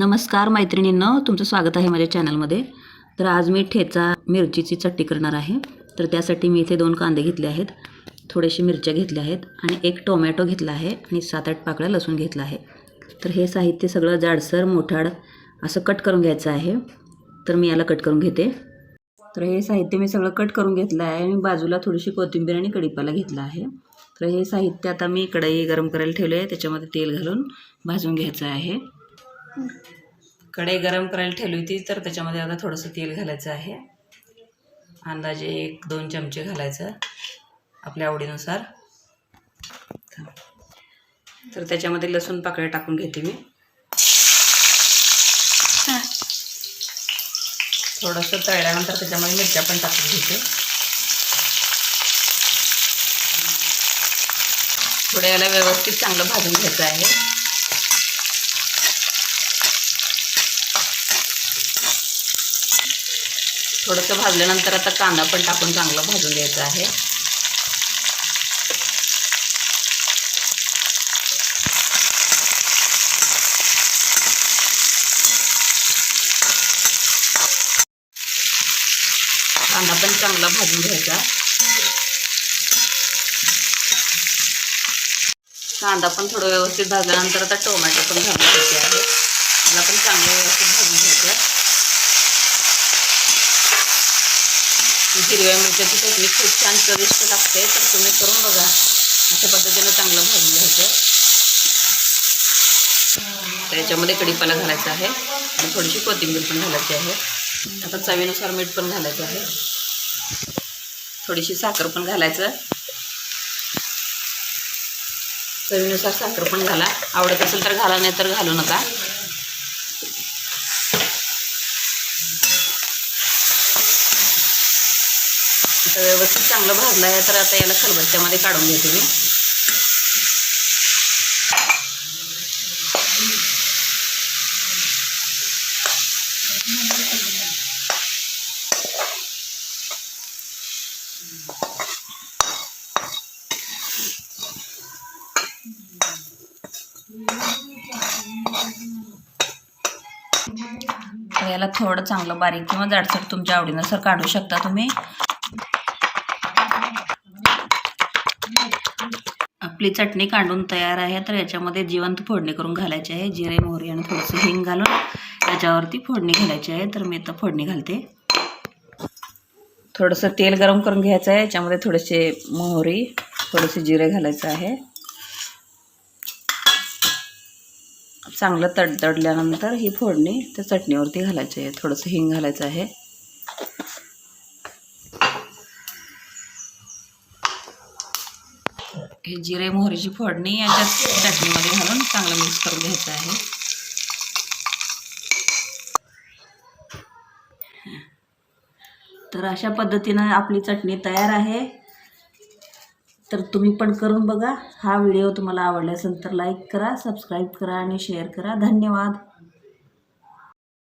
नमस्कार मैत्रिणींनो तुमचं स्वागत आहे माझ्या चॅनलमध्ये. तर आज मी ठेचा मिरचीची चट्टी करणार आहे. तर त्यासाठी मी इथे दोन कांदे घेतले आहेत. थोडेसे मिरच्या घेतल्या आहेत आणि एक टोमॅटो घेतला आहे आणि सात आठ पाकळ्या लसूण घेतला आहे. तर हे साहित्य सगळं जाडसर मोठाड असं कट करून घ्यायचं आहे. तर मी याला कट करून घेते. तर हे साहित्य मी सगळं कट करून घेतलं आहे आणि बाजूला थोडीशी कोथिंबीर आणि कढीपाला घेतला आहे. तर हे साहित्य आता मी कढई गरम करायला ठेवले आहे. त्याच्यामध्ये तेल घालून भाजून घ्यायचं आहे. कढई गरम करायला ठेवली होती तर त्याच्यामध्ये आता थोडंसं तेल घालायचं आहे. अंदाजे एक दोन चमचे घालायचं आपल्या आवडीनुसार. तर त्याच्यामध्ये लसूण पाकळे टाकून घेते मी. थोडंसं तळल्यानंतर त्याच्यामध्ये मिरच्या पण टाकून घेते. थोड्या याला व्यवस्थित चांगलं भाजून घ्यायचं आहे. थोडंसं भाजल्यानंतर आता कांदा पण टाकून चांगलं भाजून घ्यायचं आहे. कांदा पण चांगला भाजून घ्यायचा. कांदा पण थोडं व्यवस्थित भाजल्यानंतर आता टोमॅटो पण घालून घ्यायचे आहे. मला पण चांगलं व्यवस्थित भाजून घ्यायचं हिरव्या मिरच्याची चटणी खूप छान चविष्ट लागते तर तुम्ही करून बघा. अशा पद्धतीनं चांगलं भाजून घ्यायचं. त्याच्यामध्ये कढीपाला घालायचा आहे. आणि थोडीशी कोथिंबीर पण घालायची आहे. आता चवीनुसार मीठ पण घालायचं आहे. थोडीशी साखर पण घालायचं. चवीनुसार साखर पण घाला. आवडत असेल तर घाला नाही तर घालू नका. आता व्यवस्थित चांगलं भाजलं आहे तर आता याला खलबत्त्यामध्ये काढून घेते मी. याला थोडं चांगलं बारीक किंवा जाडसर तुमच्या आवडीनुसार काढू शकता तुम्ही. आपली चटणी काढून तयार आहे. तर याच्यामध्ये जिवंत फोडणी करून घालायची आहे. जिरे मोहरी आणि थोडंसं हिंग घालून त्याच्यावरती फोडणी घालायची आहे. तर मी आता फोडणी घालते. थोडंसं तेल गरम करून घ्यायचं आहे. याच्यामध्ये थोडेसे मोहरी थोडेसे जिरे घालायचं आहे. चांगलं तडतडल्यानंतर ही फोडणी त्या चटणीवरती घालायची आहे. थोडंसं हिंग घालायचं आहे. हे जिरे मोहरीची फोडणी याच्यात चटणीमध्ये घालून चांगलं मिक्स करून घ्यायचं आहे. तर अशा पद्धतीनं आपली चटणी तयार आहे. तर तुम्ही पण करून बघा. हा व्हिडिओ तुम्हाला आवडला असेल तर लाईक करा सबस्क्राईब करा आणि शेअर करा. धन्यवाद.